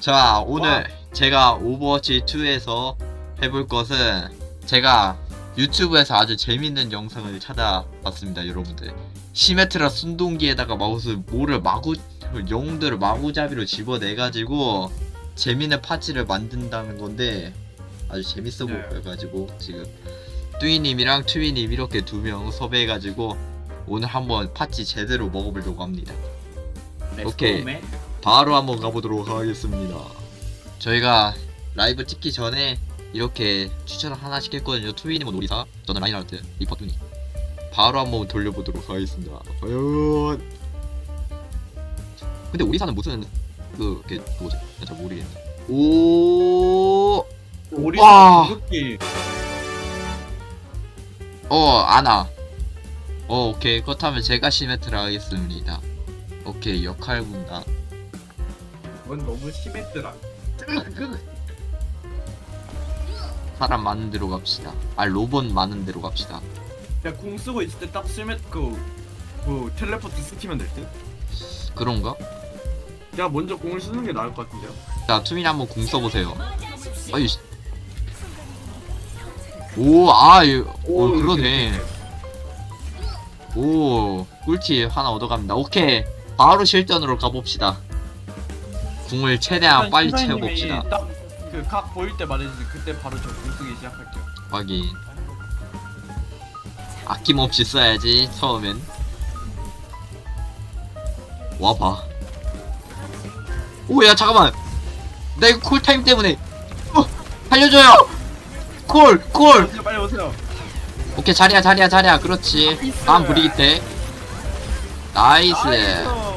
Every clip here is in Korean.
자 오늘 제가 오버워치 2에서 해볼 것은 제가 유튜브에서 아주 재밌는 영상을 찾아봤습니다 여러분들 시메트라 순동기에다가 마우스 모를 마구 영웅들을 마구잡이로 집어내가지고 재밌는 파츠를 만든다는 건데 아주 재밌어 네. 보여가지고 지금 뚜이님이랑 트위님 이렇게 두 명 섭외해가지고 오늘 한번 파츠 제대로 먹어보려고 합니다 오케이. 바로 한번 가보도록 하겠습니다. 저희가 라이브 찍기 전에 이렇게 추천을 하나씩 했거든요. 투이님은 오리사, 저는 라인하르트, 리퍼뚜니. 바로 한번 돌려보도록 하겠습니다. 과연. 근데 오리사는 무슨 그, 그 뭐지? 난잘 모르겠네. 오, 우리 와. 구급기 어, 아나. 어, 오케이. 그렇다면 제가 시메트를 하겠습니다. 오케이, 역할 분담. 넌 너무 심했더라. 사람 많은 데로 갑시다. 아, 로봇 많은 데로 갑시다. 그냥 궁 쓰고 있을 때딱 심했 그, 그 텔레포트 스키면 될 듯. 그런가? 내가 먼저 공을 쓰는 게 나을 것 같은데요. 자, 투민 한번 공 써보세요. 아이, 씨. 오, 아, 이- 오, 그러네. 오, 꿀팁 하나 얻어갑니다. 오케이. 바로 실전으로 가봅시다. 궁을 최대한 빨리 채워봅시다. 딱그 각 보일 때 말해주지. 그때 바로 저 공 쓰기 시작할게요. 확인. 아낌없이 써야지, 처음엔. 와봐. 오, 야, 잠깐만. 나 이거 쿨타임 때문에. 어, 살려줘요! 콜, 콜! 빨리 오세요. 오케이, 자리야, 자리야, 자리야. 그렇지. 나이스. 다음 브리기 때. 나이스. 오,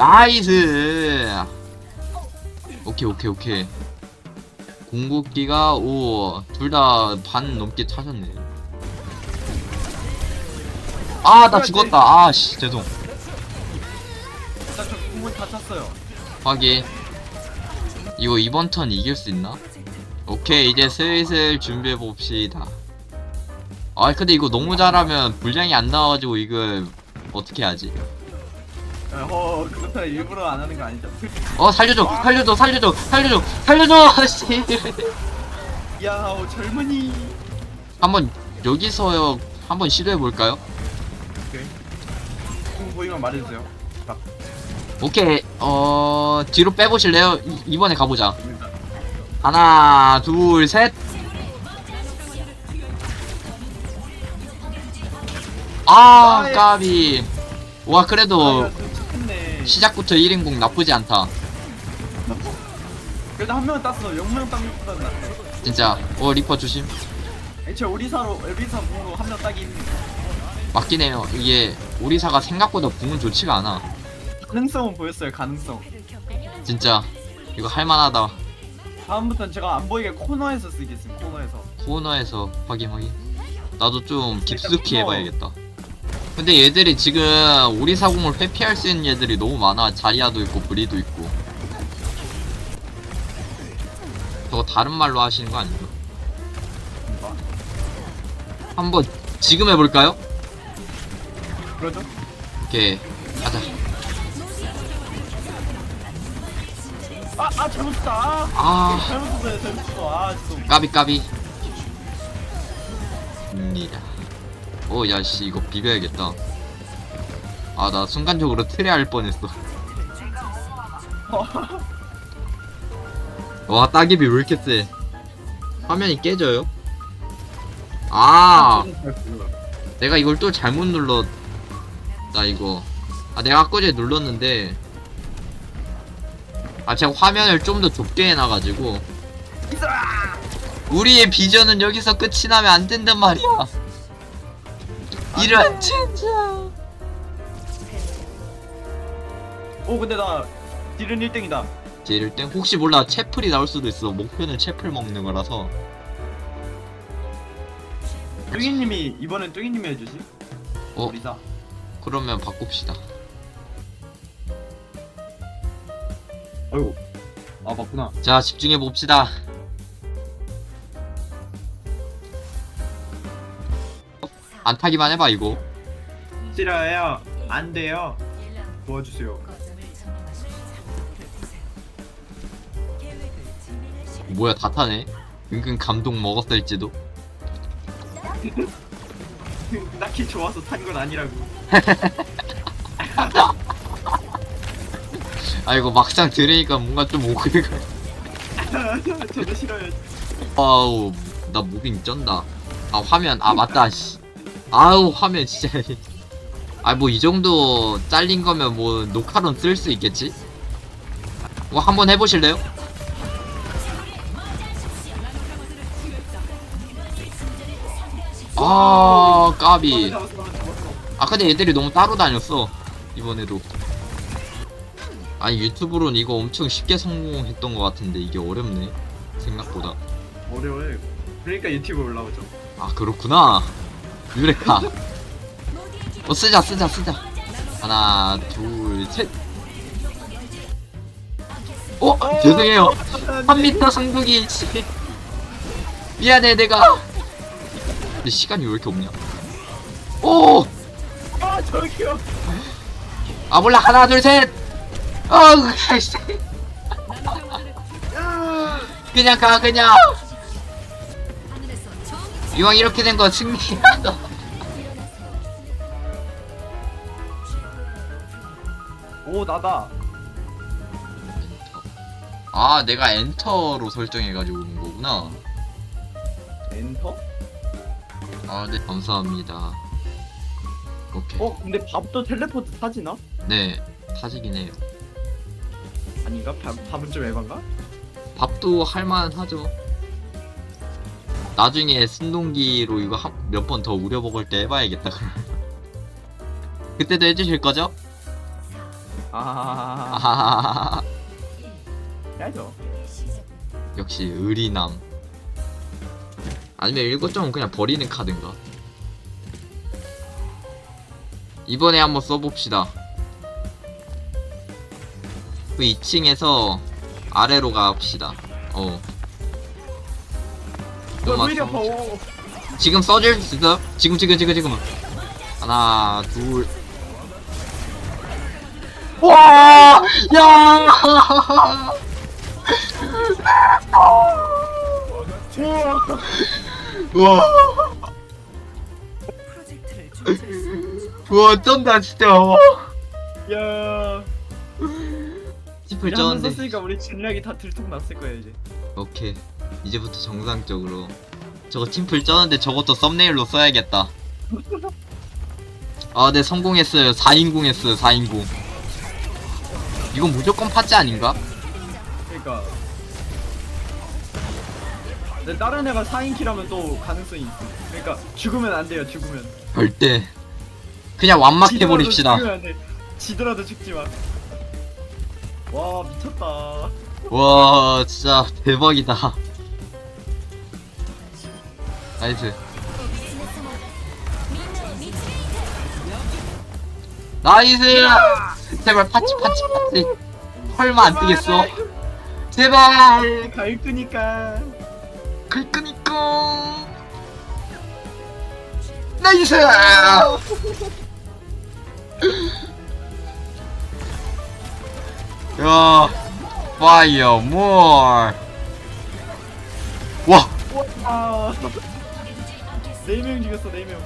나이스. 오케이, 오케이, 오케이. 궁극기가, 오, 둘 다 반 넘게 차셨네. 아, 나 죽었다. 아, 씨, 죄송. 나저 궁은 다 찼어요. 확인. 이거 이번 턴 이길 수 있나? 오케이, 이제 슬슬 준비해 봅시다. 아, 근데 이거 너무 잘하면 분량이 안 나와가지고 이거 어떻게 하지? 어, 그렇다 일부러 안 하는 거 아니죠? 어, 살려줘, 살려줘, 살려줘, 살려줘, 살려줘, 씨. 야, 어, 젊은이. 한번 여기서 한번 시도해 볼까요? 오케이. 궁 보이면 말해주세요. 딱. 오케이, 어 뒤로 빼보실래요? 이, 이번에 가보자. 일단. 하나, 둘, 셋. 아, 아, 예. 까비. 와, 그래도 아, 좀 착했네. 시작부터 1인공 나쁘지 않다. 그래도 한 명은 땄어. 영명 딴 것보다는 낫네. 진짜. 어, 리퍼 조심. 애초에 오리사로 오리사 공으로 한 명 따기 힘. 맞긴 해요. 이게 오리사가 생각보다 붕은 좋지가 않아. 가능성은 보였어요. 가능성. 진짜. 이거 할만하다. 다음부터는 제가 안 보이게 코너에서 쓰겠습니다. 코너에서. 코너에서 확인 확인. 나도 좀 깊숙이 일단 코너. 해봐야겠다. 근데 얘들이 지금 오리사공을 회피할 수 있는 얘들이 너무 많아. 자리아도 있고 브리도 있고. 저거 다른 말로 하시는 거? 뭐? 한번 지금 해볼까요? 그러죠? 오케이 가자. 아, 아 잘못했다. 아, 아 잘못했어요. 잘못했어. 아, 진짜. 까비 까비. 입니다. 오 야씨 이거 비벼야겠다. 아 나 순간적으로 트레 할 뻔했어. 와 따깁이 왜 이렇게 세? 화면이 깨져요? 아 내가 이걸 또 잘못 눌렀 나 이거 아 내가 아까 전에 눌렀는데 아 제가 화면을 좀 더 좁게 해놔가지고 우리의 비전은 여기서 끝이 나면 안 된단 말이야 이런 진짜 오, 근데 나 딜은 1등이다. 제 이럴 땐 혹시 몰라 채플이 나올 수도 있어 목표는 채플 먹는 거라서 뚱이님이 이번엔 뚱이님이 해주지. 어? 오리사. 그러면 바꿉시다 아이고. 아 맞구나. 자 집중해 봅시다 안 타기만 해봐 이거 싫어요. 안 돼요. 도와주세요. 뭐야 다 타네 은근 감동 먹었을지도 딱히 좋아서 탄 건 아니라고. 아 이거 막상 들으니까 뭔가 좀 오글거려 저도 싫어요. 아우 나 무빙 쩐다 아 화면 아 맞다 씨 아우 화면 진짜 아 뭐 이 정도 잘린 거면 뭐 녹화론 쓸 수 있겠지 뭐 한번 해보실래요? 아 까비. 아 근데 얘들이 너무 따로 다녔어 이번에도 아니 유튜브로는 이거 엄청 쉽게 성공했던 것 같은데 이게 어렵네 생각보다 어려워요. 이거. 그러니까 유튜브 올라오죠. 아 그렇구나 유레카 어 쓰자 쓰자 쓰자 하나 둘셋 어? 죄송해요 3m 상북이 씨. 미안해 내가 근데 시간이 왜 이렇게 없냐 오! 아 저기요. 아 몰라 하나 둘셋 어우. 그냥 가 그냥 이왕 이렇게 된 거 승리야 오 나다. 아 내가 엔터로 설정해가지고 온 거구나 엔터? 아 네 감사합니다 오케이 어 근데 밥도 텔레포트 타지나? 네 타지긴 해요 아닌가? 밥, 밥은 좀 에반가? 밥도 할만하죠 나중에 순동기로 이거 몇 번 더 우려 먹을 때 해봐야겠다 그때도 해주실 거죠? 아. 아하하하 해야죠. 역시 의리남. 아니면 일곱 점은 그냥 버리는 카드인가? 이번에 한번 써봅시다. 그 2층에서 아래로 갑시다. 어 더워. 지금 써줄 수 있어? 지금 지금 지금 지금 하나 둘 와! 야! 와! 와 쩐다 진짜 야. 한번 쩌는데 썼으니까 우리 진략이 다 들통났을 거야 이제. 오케이 이제부터 정상적으로 저거 팀플 쩌는데 저것도 썸네일로 써야겠다 아네 성공했어요 4인공 했어요 4인공 이건 무조건 파츠 아닌가? 그러니까. 근데 다른 애가 4인키라면 또 가능성이 있어. 그러니까 죽으면 안 돼요. 죽으면. 절대 그냥 완막 지더라도 해버립시다 죽으면 안 돼. 지더라도 죽지 마. 와 미쳤다. 와 진짜 대박이다. 나이스. 나이스! 제발 파치 파치 파치 설마 안 뜨겠어? 제발! 갈 끄니까. 글끄니까. 나이스 야 파이어 몰 와! 와. 네명 죽였어 네 명.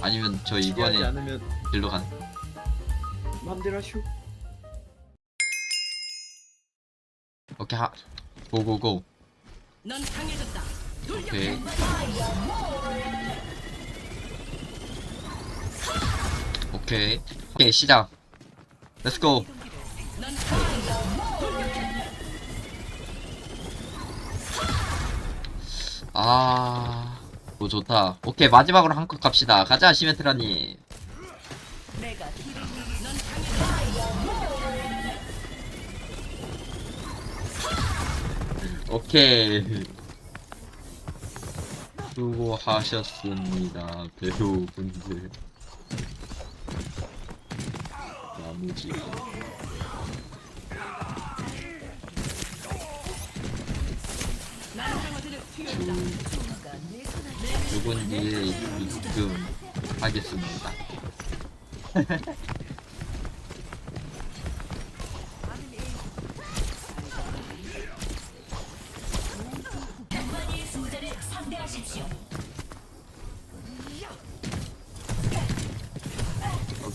아니면 저 이번에 않으면 일로 간 맘대로 하슈. 오케이 하 고고고 넌 강해졌다. 오케이 오케이. 오케이 시작. 렛츠고. 아... 오 좋다. 오케이 마지막으로 한 컷 갑시다. 가자 시메트라님. 오케이. 수고하셨습니다 배우분들 뭔지. 누군지 입금 하겠습니다.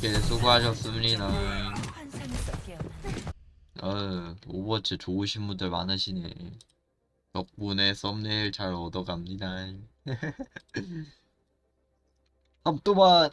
오케이 수고하셨습니다 깨어나. 어 오버워치 좋으신 분들 많으시네 덕분에 썸네일 잘 얻어갑니다 함또만